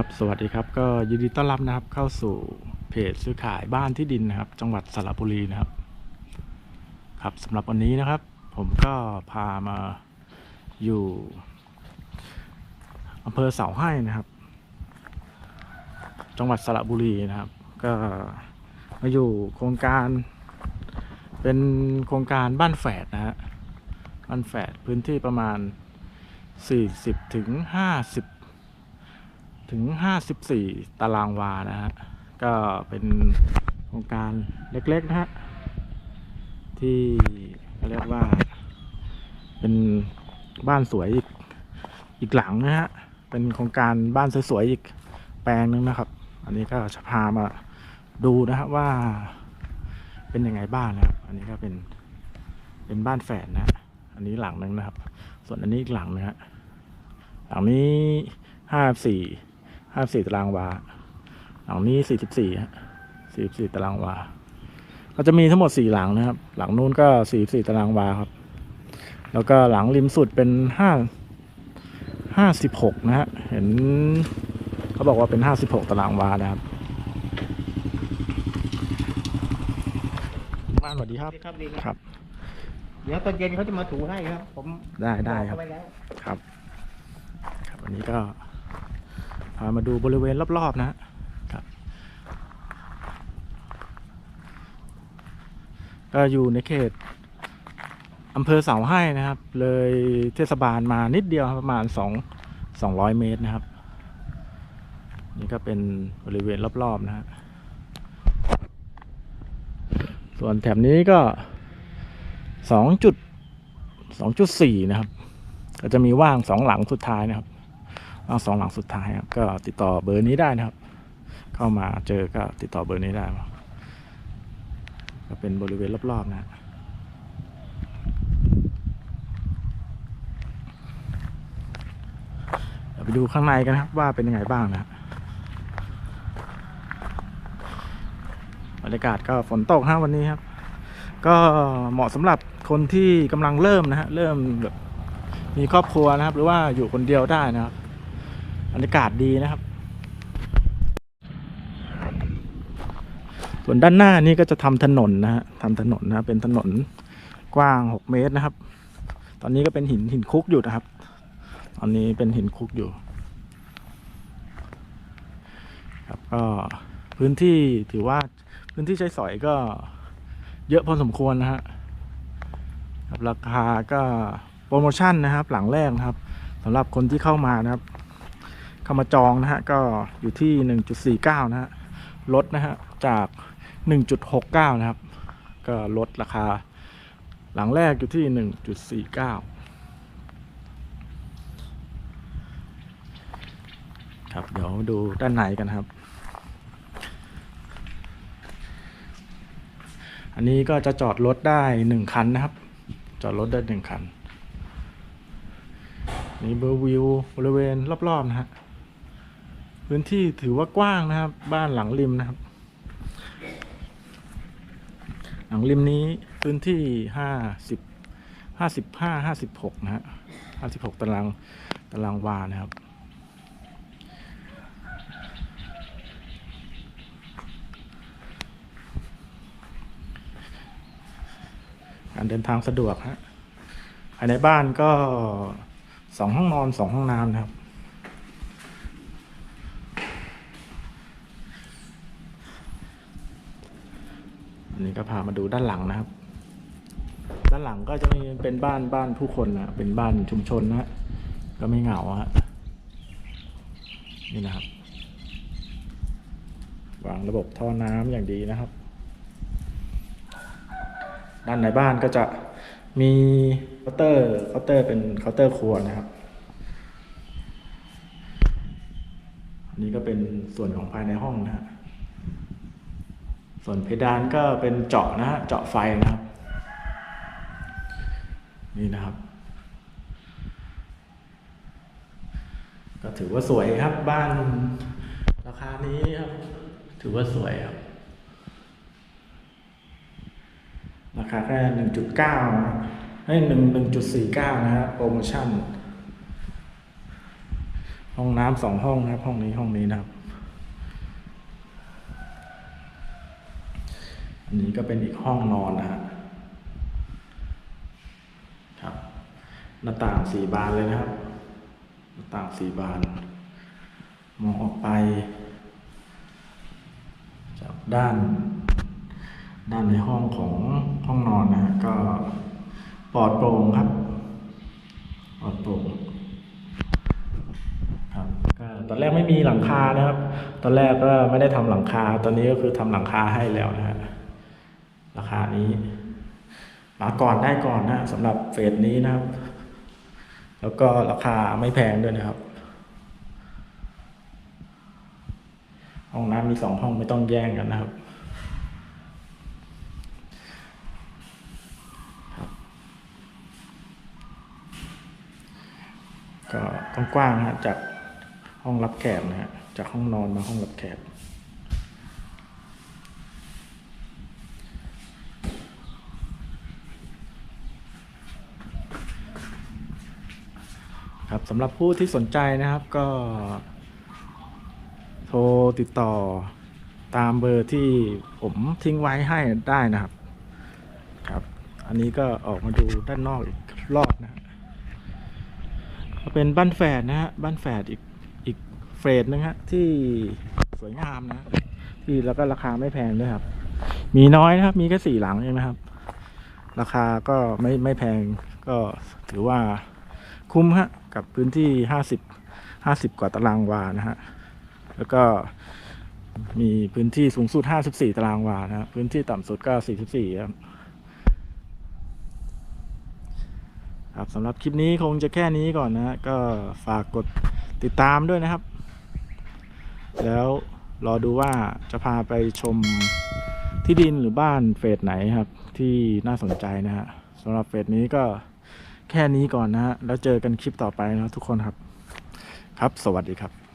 ครับ สวัสดีครับ ก็ยินดีต้อนรับนะครับ เข้าสู่เพจซื้อขายบ้านที่ดินนะครับ จังหวัดสระบุรีนะครับ ครับสำหรับวันนี้นะครับ ผมก็พามาอยู่อำเภอเสาให้นะครับ จังหวัดสระบุรีนะครับ ก็มาอยู่โครงการ เป็นโครงการบ้านแฝดนะฮะบ้านแฝดพื้นที่ประมาณ 40ถึง50 ถึง 54 ตารางวานะฮะ ก็เป็นโครงการเล็กๆนะฮะ ที่เรียกว่า เป็นบ้านสวยอีกอีกหลังนะฮะ เป็นโครงการบ้านสวยๆอีกแปลงหนึงนะครับ อันนี้ก็จะพามาดูนะครับว่าเป็นยังไงบ้างนะครับ อันนี้ก็เป็นเป็นบ้านแฝดนะฮะอันนี้หลังหนึงนะครับ ส่วนอันนี้อีกหลังนะฮะ หลังนี้ห้าสี่ ห้าสี่ตารางวา หลังนี้สี่สิบสี่ฮะสี่สิบสี่ตารางวา ก็จะมีทั้งหมดสี่หลังนะครับ หลังนู้นก็สี่สี่ตารางวาครับ แล้วก็หลังริมสุดเป็นห้าห้าสิบหกนะฮะ เห็นเขาบอกว่าเป็นห้าสิบหกตารางวานะครับบ้านสวัสดีครับ ครับดีครับ เดี๋ยวตอนเย็นเขาจะมาถูให้ครับ ผมได้ได้ครับอกเอาว้แล้ว ครับ ครับวันนี้ก็ พามาดูบริเวณรอบๆนะครับก็อยู่ในเขตอำเภอเสาให้นะครับ เลยเทศบาลมานิดเดียวประมาณสองสองร้อยเมตรนะครับ นี่ก็เป็นบริเวณรอบๆนะฮะส่วนแถบนี้ก็สองจุดสองจุดสี่นะครับ ก็จะมีว่างสองหลังสุดท้ายนะครับ ว่าสองหลังสุดท้ายครับก็ติดต่อเบอร์นี้ได้นะครับ เข้ามาเจอก็ติดต่อเบอร์นี้ได้ ก็เป็นบริเวณรอบๆนะเดี๋ยวไปดูข้างในกันครับว่าเป็นยังไงบ้างนะฮะบรรยากาศก็ฝนตกฮะวันนี้ครับ ก็เหมาะสำหรับคนที่กำลังเริ่มนะฮะเริ่มแบบมีครอบครัวนะครับ หรือว่าอยู่คนเดียวได้นะครับ บรรยากาศดีนะครับ ส่วนด้านหน้านี่ก็จะทำถนนนะฮะทำถนนนะเป็นถนนกว้าง6เมตรนะครับ ตอนนี้ก็เป็นหินหินคุกอยู่นะครับ ตอนนี้เป็นหินคุกอยู่ ครับก็พื้นที่ถือว่าพื้นที่ใช้สอยก็เยอะพอสมควรนะฮะครับราคาก็โปรโมชั่นนะครับ หลังแรกนะครับสำหรับคนที่เข้ามานะครับ เข้ามาจองนะฮะก็อยู่ที่ 1.49 นะฮะลดนะฮะจาก 1.69 นะครับ ก็ลดราคา หลังแรกอยู่ที่ 1.49 ครับเดี๋ยวดูด้านในกันครับ อันนี้ก็จะจอดรถได้หนึ่งคันนะครับ จอดรถได้หนึ่งคันนี่เบอร์วิวบริเวณรอบๆนะฮะ พื้นที่ถือว่ากว้างนะครับ บ้านหลังริมนะครับ หลังริมนี้พื้นที่ห้าสิบห้าสิบห้าห้าสิบหกนะฮะห้าสิบหกตารางตารางวานะครับ การเดินทางสะดวกฮะภายในบ้านก็สองห้องนอนสองห้องน้ำนะครับ อันนี้ก็พามาดูด้านหลังนะครับ ด้านหลังก็จะมีเป็นบ้านบ้านผู้คนนะเป็นบ้านชุมชนนะก็ไม่เหงาฮะนี่นะครับ วางระบบท่อน้ำอย่างดีนะครับ ด้านในบ้านก็จะมีเคาน์เตอร์เคาน์เตอร์เป็นเคาน์เตอร์ครัวนะครับอันนี้ก็เป็นส่วนของภายในห้องนะฮะ ส่วนเพดานก็เป็นเจาะนะฮะเจาะไฟนะครับ นี่นะครับ ก็ถือว่าสวยครับบ้านราคานี้ครับถือว่าสวยครับ ราคาแค่หนึ่งจุดเก้าให้หนึ่งหนึ่งจุดสี่เก้านะฮะโปรโมชั่น ห้องน้ำสองห้องนะครับ ห้องนี้ห้องนี้นะครับ อันนี้ก็เป็นอีกห้องนอนนะฮะครับ หน้าต่างสี่บานเลยนะครับ หน้าต่างสี่บาน มองออกไป จากด้าน ด้านในห้องของห้องนอนนะฮะก็ปลอดโปร่งครับปลอดโปร่งครับก็ตอนแรกไม่มีหลังคานะครับ ตอนแรกก็ไม่ได้ทำหลังคา ตอนนี้ก็คือทำหลังคาให้แล้วนะฮะ ราคานี้มาก่อนได้ก่อนนะสำหรับเฟสนี้นะครับ แล้วก็ราคาไม่แพงด้วยนะครับ ห้องน้ำมีสองห้องไม่ต้องแย่งกันนะครับก็กว้างๆนะฮะจากห้องรับแขกนะฮะจากห้องนอนมาห้องรับแขก ครับสำหรับผู้ที่สนใจนะครับก็ โทรติดต่อตามเบอร์ที่ผมทิ้งไว้ให้ได้นะครับ ครับ อันนี้ก็ออกมาดูด้านนอกอีกรอบนะฮะก็เป็นบ้านแฝดนะฮะบ้านแฝดอีกอีกเฟสนึงฮะที่สวยงามนะ ที่แล้วก็ราคาไม่แพงด้วยครับ มีน้อยนะครับ มีแค่สี่หลังเองนะครับ ราคาก็ไม่ไม่แพงก็ถือว่าคุ้มฮะ กับพื้นที่ห้าสิบห้าสิบกว่าตารางวานะฮะแล้วก็มีพื้นที่สูงสุดห้าสิบสี่ตารางวานะฮะพื้นที่ต่ำสุดก็สี่สิบสี่ครับครับสำหรับคลิปนี้คงจะแค่นี้ก่อนนะฮะก็ฝากกดติดตามด้วยนะครับ แล้วรอดูว่าจะพาไปชมที่ดินหรือบ้านเฟสไหนครับ ที่น่าสนใจนะฮะสำหรับเฟสนี้ก็ แค่นี้ก่อนนะฮะแล้วเจอกันคลิปต่อไปนะทุกคนครับ ครับ สวัสดีครับ